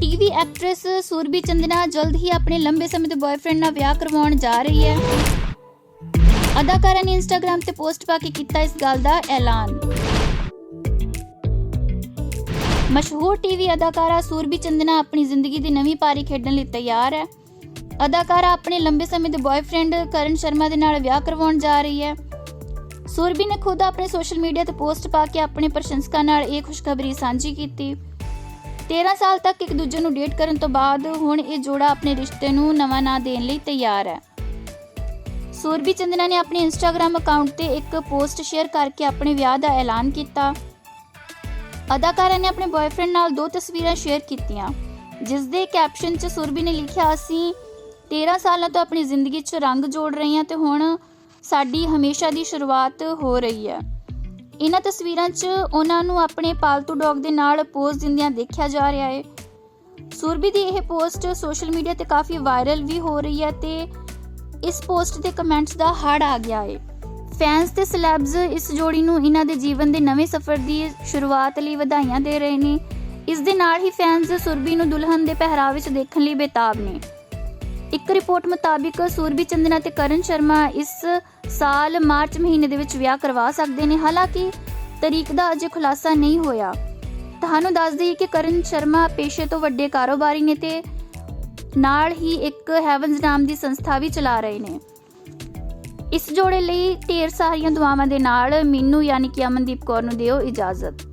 TV actress ਸੂਰਬੀ Chandna ਜਲਦ ਹੀ ਆਪਣੇ ਲੰਬੇ ਸਮੇਂ ਦੇ ਬॉयਫ੍ਰੈਂਡ ਨਾਲ ਵਿਆਹ ਕਰਵਾਉਣ ਜਾ ਰਹੀ ਹੈ। ਅਦਾਕਾਰਾ ਨੇ ਇੰਸਟਾਗ੍ਰam ਤੇ ਪੋਸਟ ਪਾ ਕੇ ਕੀਤਾ ਇਸ ਗੱਲ ਦਾ ਐਲਾਨ। ਮਸ਼ਹੂਰ ਟੀਵੀ ਅਦਾਕਾਰਾ ਸੂਰਬੀ ਚੰਦਨਾ ਆਪਣੀ ਜ਼ਿੰਦਗੀ ਦੀ ਨਵੀਂ ਪਾਰੀ ਖੇਡਣ ਲਈ ਤਿਆਰ ਹੈ। ਅਦਾਕਾਰਾ ਆਪਣੇ ਲੰਬੇ ਸਮੇਂ ਦੇ ਬॉयਫ੍ਰੈਂਡ ਕਰਨ ਸ਼ਰਮਾ ਦੇ ਨਾਲ ਵਿਆਹ ਕਰਵਾਉਣ ਜਾ ਰਹੀ ਹੈ। ਸੂਰਬੀ ਨੇ ਖੁਦ ਆਪਣੇ ਸੋਸ਼ਲ ਮੀਡੀਆ ਤੇ ਪੋਸਟ ਪਾ ਕੇ ਆਪਣੇ ਪ੍ਰਸ਼ੰਸਕਾਂ ਨਾਲ ਇਹ ਖੁਸ਼ਖਬਰੀ ਸਾਂਝੀ ਕੀਤੀ। 13 ਸਾਲ ਤੱਕ ਇੱਕ ਦੂਜੇ ਨੂੰ ਡੇਟ ਕਰਨ ਤੋਂ ਬਾਅਦ ਹੁਣ ਇਹ ਜੋੜਾ ਆਪਣੇ ਰਿਸ਼ਤੇ ਨੂੰ ਨਵਾਂ ਨਾਂ ਦੇਣ ਲਈ ਤਿਆਰ ਹੈ। ਸੂਰਬੀ ਚੰਦਨਾ ਨੇ ਆਪਣੇ ਇੰਸਟਾਗ੍ਰam ਅਕਾਊਂਟ ਤੇ ਇੱਕ ਪੋਸਟ ਸ਼ੇਅਰ ਕਰਕੇ ਆਪਣੇ ਵਿਆਹ ਦਾ ਐਲਾਨ ਕੀਤਾ। ਅਦਾਕਾਰਾ ਨੇ ਆਪਣੇ ਬॉयਫ੍ਰੈਂਡ ਨਾਲ ਦੋ ਤਸਵੀਰਾਂ ਸ਼ੇਅਰ ਕੀਤੀਆਂ, ਜਿਸ ਦੇ ਕੈਪਸ਼ਨ 'ਚ ਸੁਰਬੀ ਨੇ ਲਿਖਿਆ, ਅਸੀਂ 13 ਸਾਲਾਂ ਤੋਂ ਆਪਣੀ ਜ਼ਿੰਦਗੀ 'ਚ ਰੰਗ ਜੋੜ ਰਹੇ ਹਾਂ ਤੇ ਹੁਣ ਸਾਡੀ ਹਮੇਸ਼ਾ ਦੀ ਸ਼ੁਰੂਆਤ ਹੋ ਰਹੀ ਹੈ। ਇਹਨਾਂ ਤਸਵੀਰਾਂ 'ਚ ਉਹਨਾਂ ਨੂੰ ਆਪਣੇ ਪਾਲਤੂ ਡੌਗ ਦੇ ਨਾਲ ਪੋਜ਼ ਦਿੰਦਿਆਂ ਦੇਖਿਆ ਜਾ ਰਿਹਾ ਹੈ। ਸੁਰਬੀ ਦੀ ਇਹ ਪੋਸਟ ਸੋਸ਼ਲ ਮੀਡੀਆ ਤੇ ਕਾਫੀ ਵਾਇਰਲ ਵੀ ਹੋ ਰਹੀ ਹੈ ਤੇ ਇਸ ਪੋਸਟ ਦੇ ਕਮੈਂਟਸ ਦਾ ਹੜ ਆ ਗਿਆ ਹੈ। ਫੈਨਸ ਤੇ ਸਲੈਬਸ ਇਸ ਜੋੜੀ ਨੂੰ ਇਹਨਾਂ ਦੇ ਜੀਵਨ ਦੇ ਨਵੇਂ ਸਫ਼ਰ ਦੀ ਸ਼ੁਰੂਆਤ ਲਈ ਵਧਾਈਆਂ ਦੇ ਰਹੇ ਨੇ। ਇਸ ਦੇ ਨਾਲ ਹੀ ਫੈਨਸ ਸੁਰਬੀ ਨੂੰ ਦੁਲਹਨ ਦੇ ਪਹਿਰਾਵੇ ਵਿੱਚ ਦੇਖਣ ਲਈ ਬੇਤਾਬ ਨੇ। ਇੱਕ ਰਿਪੋਰਟ ਮੁਤਾਬਿਕ ਸੂਰਬੀ ਚੰਦਨਾ ਤੇ ਕਰਨ ਸ਼ਰਮਾ ਇਸ ਸਾਲ ਮਾਰਚ ਮਹੀਨੇ ਦੇ ਵਿੱਚ ਵਿਆਹ ਕਰਵਾ ਸਕਦੇ ਨੇ। ਹਾਲਾਂਕਿ ਤਰੀਕ ਦਾ ਅਜੇ ਖੁਲਾਸਾ ਨਹੀਂ ਹੋਇਆ। ਤੁਹਾਨੂੰ ਦੱਸ ਦਈਏ ਕਿ ਕਰਨ ਸ਼ਰਮਾ ਪੇਸ਼ੇ ਤੋਂ ਵੱਡੇ ਕਾਰੋਬਾਰੀ ਨੇ ਤੇ ਨਾਲ ਹੀ ਇੱਕ ਹੈਵਨਸ ਨਾਮ ਦੀ ਸੰਸਥਾ ਵੀ ਚਲਾ ਰਹੇ ਨੇ। ਇਸ ਜੋੜੇ ਲਈ ਢੇਰ ਸਾਰੀਆਂ ਦੁਆਵਾਂ ਦੇ ਨਾਲ ਮੈਨੂੰ ਯਾਨੀ ਕਿ ਅਮਨਦੀਪ ਕੌਰ ਨੂੰ ਦਿਓ ਇਜਾਜ਼ਤ।